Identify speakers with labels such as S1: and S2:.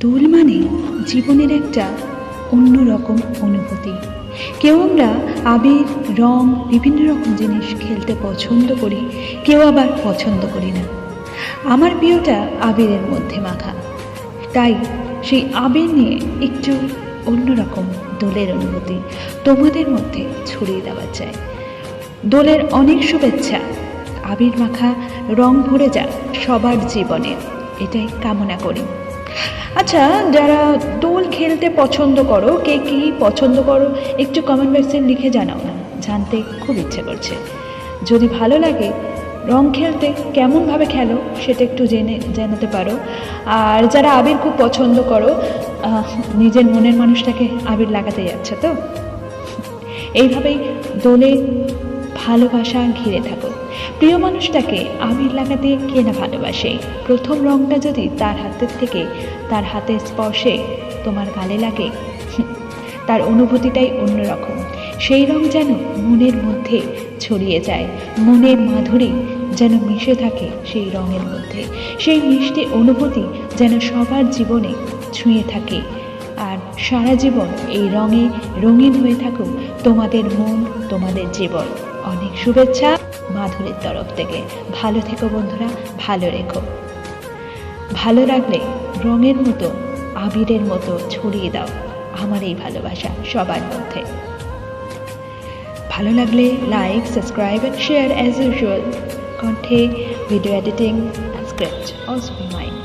S1: দোল মানে জীবনের একটা অন্যরকম অনুভূতি। কেউ আমরা আবির রং, বিভিন্ন রকম জিনিস খেলতে পছন্দ করি, কেউ আবার পছন্দ করি না। আমার প্রিয়টা আবিরের মধ্যে মাখা। তাই সেই আবির নিয়ে একটু অন্যরকম দোলের অনুভূতি তোমাদের মধ্যে ছড়িয়ে দেওয়া চাই। দোলের অনেক শুভেচ্ছা। আবির মাখা, রং ভরে যাক সবার জীবনে। এটাই কামনা করি। আচ্ছা যারা দোল খেলতে পছন্দ করো, কে কী পছন্দ করো, একটু কমেন্ট বক্সে লিখে জানাও। না জানতে খুব ইচ্ছে করছে। যদি ভালো লাগে, রং খেলতে কেমনভাবে খেলো, সেটা একটু জেনে জানাতে পারো। আর যারা আবির খুব পছন্দ করো নিজের মনের মানুষটাকে আবির লাগাতে যাচ্ছে তো? এইভাবেই দোলে ভালোবাসা ঘিরে থাকো প্রিয় মানুষটাকে আবির লাগাতে কে না ভালোবাসে? প্রথম রংটা যদি তার হাতের থেকে, তার হাতের স্পর্শে তোমার গালে লাগে তার অনুভূতিটাই অন্যরকম। সেই রং যেন মনের মধ্যে ছড়িয়ে যায়, মনের মাধুরী যেন মিশে থাকে সেই রঙের মধ্যে। সেই মিষ্টি অনুভূতি যেন সবার জীবনে ছুঁয়ে থাকে আর সারা জীবন এই রঙে রঙিন হয়ে থাকুক তোমাদের মন, তোমাদের জীবন। অনেক শুভেচ্ছা মাধুরীর তরফ থেকে। ভালো থেকো বন্ধুরা, ভালো রেখো। ভালো রাখলে রঙের মতো, আবিরের মতো ছড়িয়ে দাও আমার এই ভালোবাসা সবার মধ্যে। ভালো লাগলে like subscribe and share as usual কণ্ঠে video editing script also mind